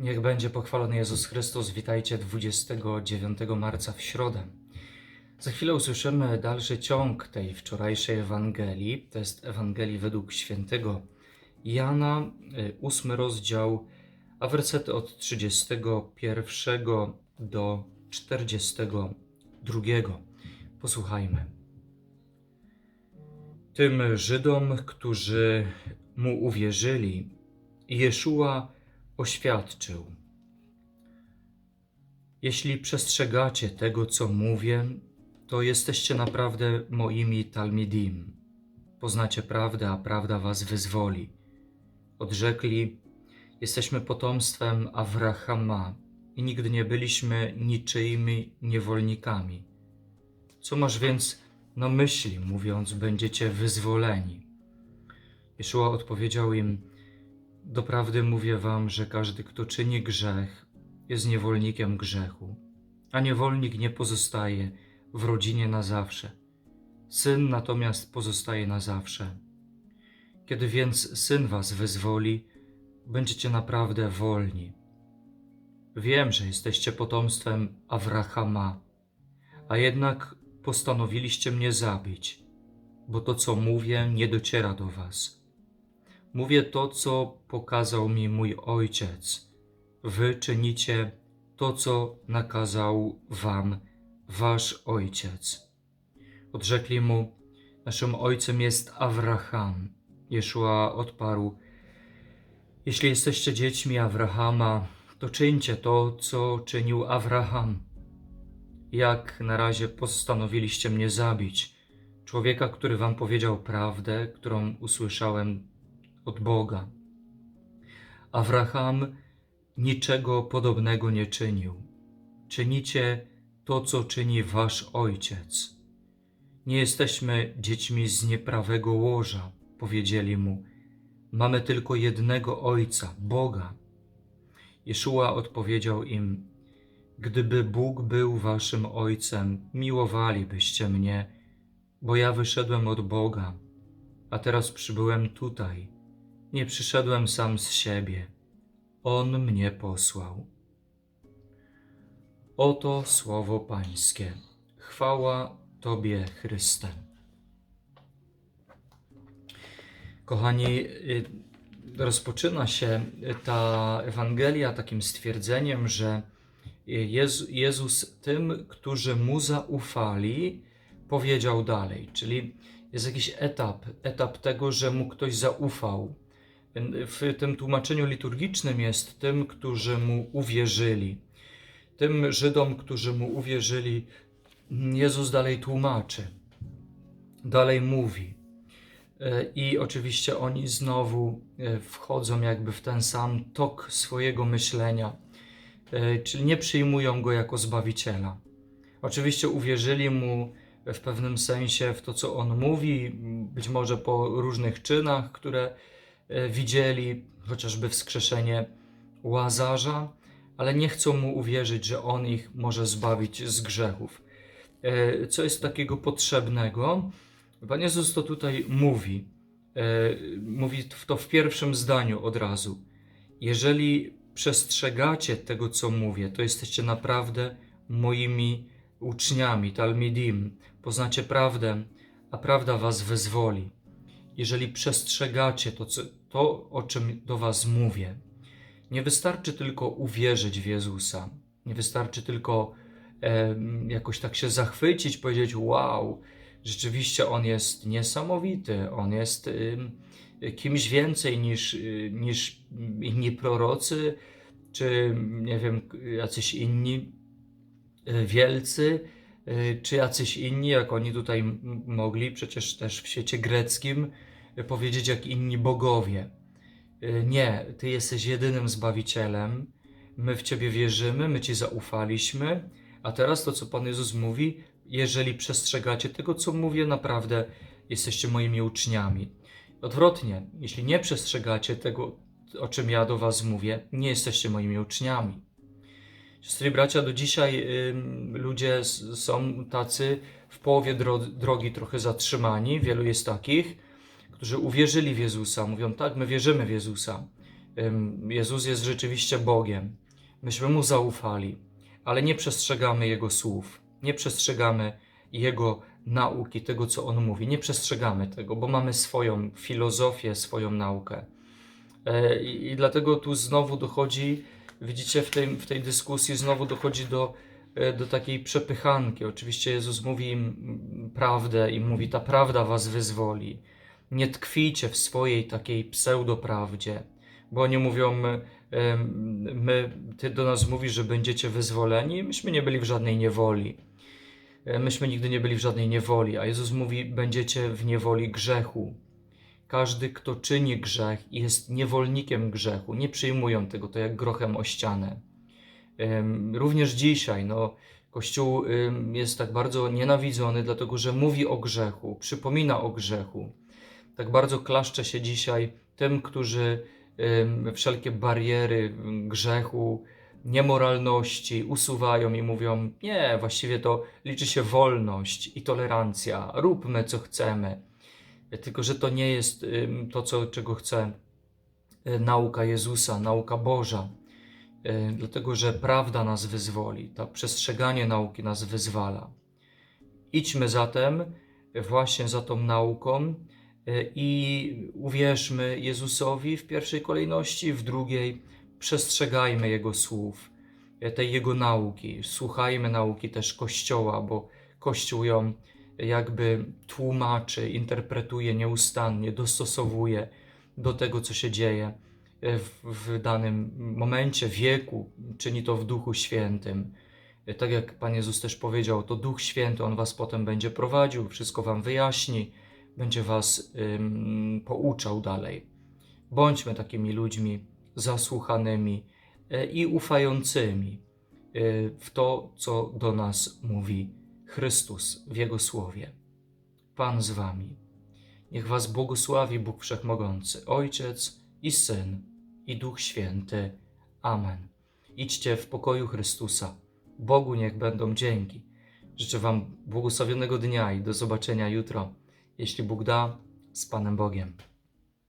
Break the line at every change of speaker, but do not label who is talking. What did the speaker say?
Niech będzie pochwalony Jezus Chrystus. Witajcie 29 marca w środę. Za chwilę usłyszymy dalszy ciąg tej wczorajszej Ewangelii. To jest Ewangelii według świętego Jana, y, ósmy rozdział, a wersety od 31 do 42. Posłuchajmy. Tym Żydom, którzy mu uwierzyli, Jeszua oświadczył: Jeśli przestrzegacie tego, co mówię, to jesteście naprawdę moimi talmidim. Poznacie prawdę, a prawda was wyzwoli. Odrzekli: Jesteśmy potomstwem Avrahama i nigdy nie byliśmy niczyimi niewolnikami. Co masz więc na myśli, mówiąc, będziecie wyzwoleni? Jeszua odpowiedział im: Doprawdy mówię wam, że każdy, kto czyni grzech, jest niewolnikiem grzechu, a niewolnik nie pozostaje w rodzinie na zawsze. Syn natomiast pozostaje na zawsze. Kiedy więc syn was wyzwoli, będziecie naprawdę wolni. Wiem, że jesteście potomstwem Avrahama, a jednak postanowiliście mnie zabić, bo to, co mówię, nie dociera do was. Mówię to, co pokazał mi mój ojciec. Wy czynicie to, co nakazał wam wasz ojciec. Odrzekli mu: Naszym ojcem jest Abraham. Jeszua odparł: Jeśli jesteście dziećmi Abrahama, to czyńcie to, co czynił Abraham. Jak na razie postanowiliście mnie zabić, człowieka, który wam powiedział prawdę, którą usłyszałem od Boga. Abraham niczego podobnego nie czynił. Czynicie to, co czyni wasz ojciec. Nie jesteśmy dziećmi z nieprawego łoża, powiedzieli mu. Mamy tylko jednego ojca, Boga. Jeszua odpowiedział im: Gdyby Bóg był waszym ojcem, miłowalibyście mnie, bo ja wyszedłem od Boga, a teraz przybyłem tutaj. Nie przyszedłem sam z siebie. On mnie posłał. Oto słowo Pańskie. Chwała Tobie, Chryste. Kochani, y, rozpoczyna się ta Ewangelia takim stwierdzeniem, że Jezu- Jezus tym, którzy mu zaufali, powiedział dalej. Czyli jest jakiś etap, etap tego, że mu ktoś zaufał. W tym tłumaczeniu liturgicznym jest tym, którzy mu uwierzyli. Tym Żydom, którzy mu uwierzyli, Jezus dalej tłumaczy, dalej mówi. E, I oczywiście oni znowu e, wchodzą jakby w ten sam tok swojego myślenia, e, czyli nie przyjmują go jako zbawiciela. Oczywiście uwierzyli mu w pewnym sensie w to, co on mówi, być może po różnych czynach, które widzieli, chociażby wskrzeszenie łazarza, ale nie chcą mu uwierzyć, że on ich może zbawić z grzechów. E, Co jest takiego potrzebnego? Pan Jezus to tutaj mówi. E, Mówi to w pierwszym zdaniu od razu. Jeżeli przestrzegacie tego, co mówię, to jesteście naprawdę moimi uczniami, talmidim. Poznacie prawdę, a prawda was wyzwoli. Jeżeli przestrzegacie to, co, to, o czym do was mówię, nie wystarczy tylko uwierzyć w Jezusa. Nie wystarczy tylko e, jakoś tak się zachwycić, powiedzieć: Wow, rzeczywiście on jest niesamowity, on jest ym, kimś więcej niż, y, niż inni prorocy, czy nie wiem, jacyś inni y, wielcy, y, czy jacyś inni, jak oni tutaj mogli, przecież też w świecie greckim, y, powiedzieć jak inni bogowie. Y, Nie, Ty jesteś jedynym Zbawicielem, my w Ciebie wierzymy, my Ci zaufaliśmy, a teraz to, co Pan Jezus mówi, jeżeli przestrzegacie tego, co mówię, naprawdę jesteście moimi uczniami. Odwrotnie, jeśli nie przestrzegacie tego, o czym ja do Was mówię, nie jesteście moimi uczniami. Siostry bracia, do dzisiaj ym, ludzie są tacy w połowie dro- drogi trochę zatrzymani, wielu jest takich, którzy uwierzyli w Jezusa, mówią tak, my wierzymy w Jezusa. Jezus jest rzeczywiście Bogiem. Myśmy Mu zaufali, ale nie przestrzegamy Jego słów, nie przestrzegamy Jego nauki, tego co On mówi. Nie przestrzegamy tego, bo mamy swoją filozofię, swoją naukę. E, I, dlatego tu znowu dochodzi, widzicie, w tej, w tej dyskusji znowu dochodzi do, e, do takiej przepychanki. Oczywiście Jezus mówi im prawdę i mówi, ta prawda was wyzwoli. Nie tkwijcie w swojej takiej pseudoprawdzie, bo oni mówią, my, my, ty do nas mówisz, że będziecie wyzwoleni, myśmy nie byli w żadnej niewoli. E, Myśmy nigdy nie byli w żadnej niewoli, a Jezus mówi, będziecie w niewoli grzechu. Każdy, kto czyni grzech jest niewolnikiem grzechu, nie przyjmują tego, to jak grochem o ścianę. Również dzisiaj, no, Kościół jest tak bardzo nienawidzony, dlatego że mówi o grzechu, przypomina o grzechu. Tak bardzo klaszcze się dzisiaj tym, którzy wszelkie bariery grzechu, niemoralności usuwają i mówią: Nie, właściwie to liczy się wolność i tolerancja, róbmy co chcemy. Tylko, że to nie jest to, co, czego chce y, nauka Jezusa, nauka Boża. Y, Dlatego, że prawda nas wyzwoli, to przestrzeganie nauki nas wyzwala. Idźmy zatem właśnie za tą nauką i uwierzmy Jezusowi w pierwszej kolejności, w drugiej przestrzegajmy Jego słów, y, tej Jego nauki. Słuchajmy nauki też Kościoła, bo Kościół ją jakby tłumaczy, interpretuje nieustannie, dostosowuje do tego, co się dzieje w, w danym momencie, wieku, czyni to w Duchu Świętym. Tak jak Pan Jezus też powiedział, to Duch Święty, On Was potem będzie prowadził, wszystko Wam wyjaśni, będzie Was ym, pouczał dalej. Bądźmy takimi ludźmi zasłuchanymi e, i ufającymi e, w to, co do nas mówi Chrystus w Jego Słowie. Pan z Wami. Niech Was błogosławi Bóg Wszechmogący, Ojciec i Syn i Duch Święty. Amen. Idźcie w pokoju Chrystusa. Bogu niech będą dzięki. Życzę Wam błogosławionego dnia i do zobaczenia jutro. Jeśli Bóg da, z Panem Bogiem.